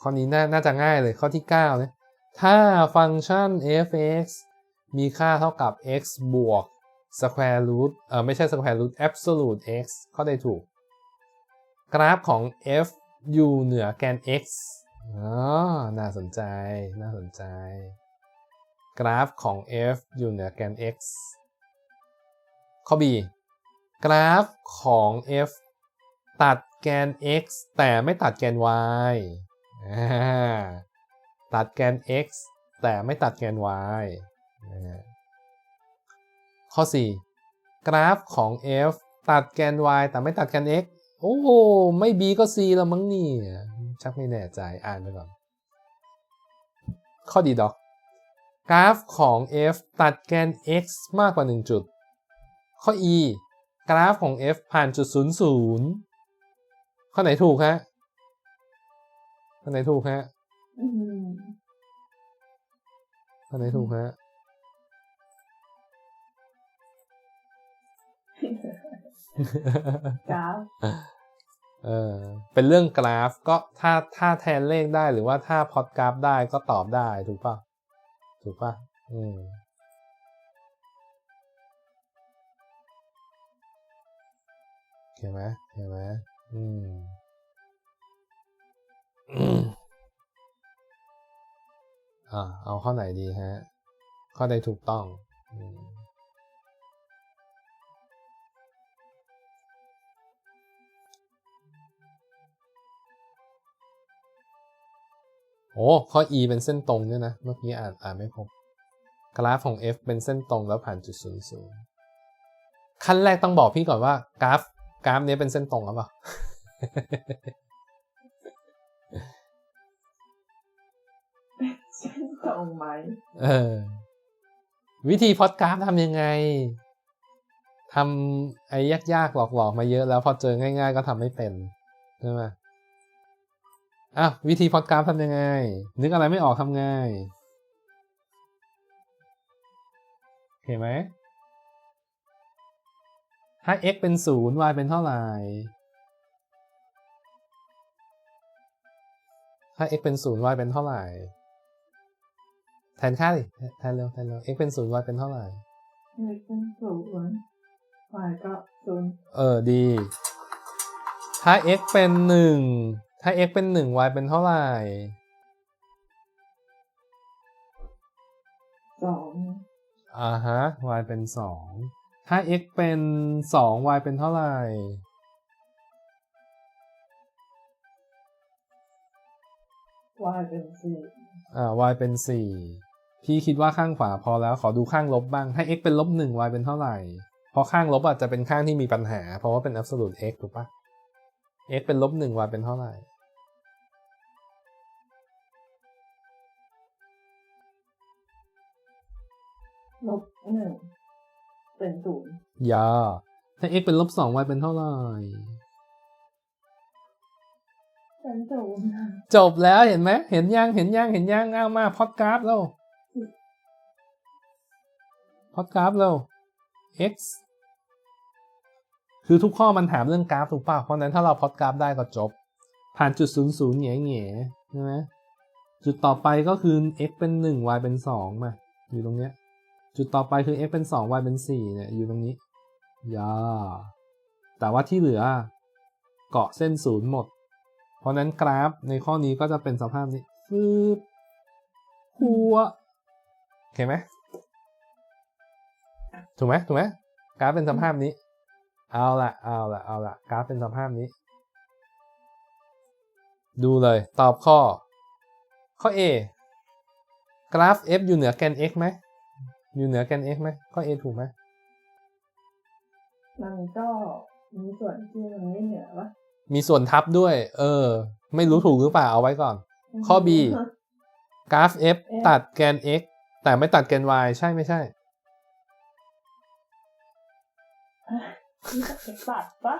ข้อนี้น่าจะง่ายเลยข้อที่ 9นี่ยถ้าฟังก์ชัน f(x) มีค่าเท่ากับ x บวก square root เออไม่ใช่ square root absolute x ข้อใดถูก กราฟของ f อยู่เหนือแกน x อ๋อ น่าสนใจ น่าสนใจ กราฟของ f อยู่เหนือแกน x ข้อ b กราฟของ f ตัดแกน x แต่ไม่ตัดแกน y ตัดแกน x แต่ไม่ตัดแกน y ข้อ 4 กราฟของ f ตัดแกน y แต่ไม่ตัดแกน x โอ้ไม่ b ก็ c แล้วมั้งนี่ ชักไม่แน่ใจอ่านไปก่อน ข้อดีดอกกราฟของ f ตัดแกน x มากกว่า 1 จุด ข้อ e กราฟของ f ผ่านจุด 00 ข้อไหนถูกฮะ ข้อไหนถูกฮะอืมข้อไหนถูกฮะกราฟเออเป็นเรื่องกราฟก็ถ้าถ้าแทนเลขได้หรือว่าถ้าพอดกราฟได้ก็ตอบได้ถูกป่ะถูกป่ะอืมเห็นไหมเห็นไหมอืม อ่าเอาข้อไหนดีฮะ ข้อใดถูกต้องอโอ้ข้อ e เป็นเส้นตรงด้วยนะ เมื่อกี้อ่านอ่านไม่ครบกราฟของ f เป็นเส้นตรงแล้วผ่านจุดศูนย์ศูนย์ขั้นแรกต้องบอกพี่ก่อนว่ากราฟกราฟนี้เป็นเส้นตรงหรือเปล่า เส้นตรงไหม เออ วิธีพอดกราฟทำยังไงทำไอ้ยากๆหลอกๆมาเยอะแล้วพอเจอง่าย ๆ ก็ทำไม่เป็นใช่ไหมอะวิธีพอดกราฟทำยังไง นึกอะไรไม่ออกทำไงเห็นไหมถ้า x เป็นศูนย์ y เป็นเท่าไหร่ ถ้า x เป็นศูนย์ y เป็นเท่าไหร่ นค่าดิแทนเร็วแทนเร็ว x เป็นศูนย์ y เป็นเท่าไหร่เลขเป็นศูนย์ y ก็ศูนย์เออดี ถ้า x เป็นหนึ่งถ้า x เป็นหนึ่ง y เป็นเท่าไหร่สองอ่าฮะ y เป็นสองถ้า x เป็นสอง y เป็นเท่าไหร่ y เป็นสี่อ่า y เป็นสี่ พี่คิดว่าข้างขวาพอแล้วขอดูข้างลบบ้างถ้า x เป็นลบหนึ่ง y เป็นเท่าไหร่เพราะข้างลบอาจจะเป็นข้างที่มีปัญหา เพราะว่าเป็น absolute x ถูกปะ x เป็นลบหนึ่ง y เป็นเท่าไหร่ ลบหนึ่งเป็นศูนย์อย่าถ้า x เป็นลบสอง y เป็นเท่าไหร่เป็นศูนย์จบแล้วเห็นไหมเห็นยังเห็นยังเห็นยังเอามาพอดกราฟแล้ว พอดกราฟแล้ว x คือทุกข้อมันถามเรื่องกราฟถูกป่ะเพราะนั้นถ้าเราพอดกราฟได้ก็จบ ผ่านจุดศูนย์ศูนย์แง่แง่ใช่ไหมจุดต่อไปก็คือ x เป็นหนึ่ง y เป็นสองมา อยู่ตรงเนี้ย จุดต่อไปคือ x เป็นสอง y เป็นสี่เนี่ย อยู่ตรงนี้ยาแต่ว่าที่เหลือเกาะเส้นศูนย์หมด เพราะนั้นกราฟในข้อนี้ก็จะเป็นสภาพนี้ฟืบหัวโอเคไหม ถูกไหมถูกไหมกราฟเป็นสภาพนี้ เอาละเอาละเอาละกราฟเป็นสภาพนี้ ดูเลยตอบข้อ ข้อ A กราฟ f อยู่เหนือแกน x ไหมอยู่เหนือแกน x ไหมข้อ A ถูกไหมมันก็มีส่วนที่มันไม่เหนือวะมีส่วนทับด้วย เออ ไม่รู้ถูกหรือเปล่าเอาไว้ก่อน ข้อ B กราฟ f ตัดแกน x แต่ไม่ตัดแกน y ใช่ไม่ใช่ นี่จะตัดปะ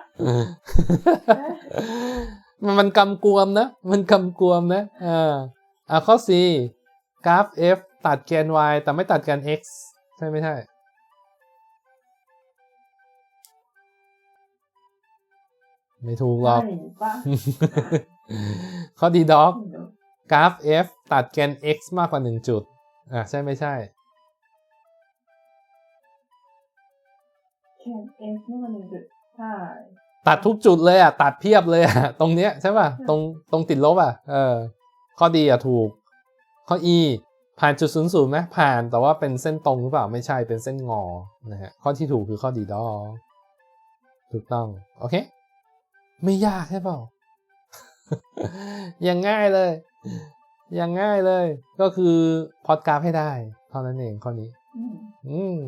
มันมันกำกวมนะ มันกำกวมนะอ่าอ่าข้อ C กราฟ f ตัดแกน y แต่ไม่ตัดแกน x ใช่ไม่ใช่ไม่ถูกหรอกใช่ปะข้อดีด็อกเดี๋ยวกราฟ f ตัดแกน x มากกว่า1จุด อะใช่ไม่ใช่ แค่เอ็กซ์นี่มันหนึ่งจุดใช่ตัดทุกจุดเลยอะ ตัดเพียบเลยอะ ตรงเนี้ยใช่ป่ะ ตรงตรงติดลบอะ เออ ข้อดีอะถูก ข้อ e ผ่านจุดศูนย์ศูนย์ไหมผ่านแต่ว่าเป็นเส้นตรงหรือเปล่าไม่ใช่เป็นเส้นงอนะฮะข้อที่ถูกคือข้อดีดอถูกต้อง โอเค ไม่ยากใช่เปล่ายังง่ายเลยยังง่ายเลย ก็คือพอดกราฟให้ได้ เท่านั้นเองข้อนี้ อืมอืม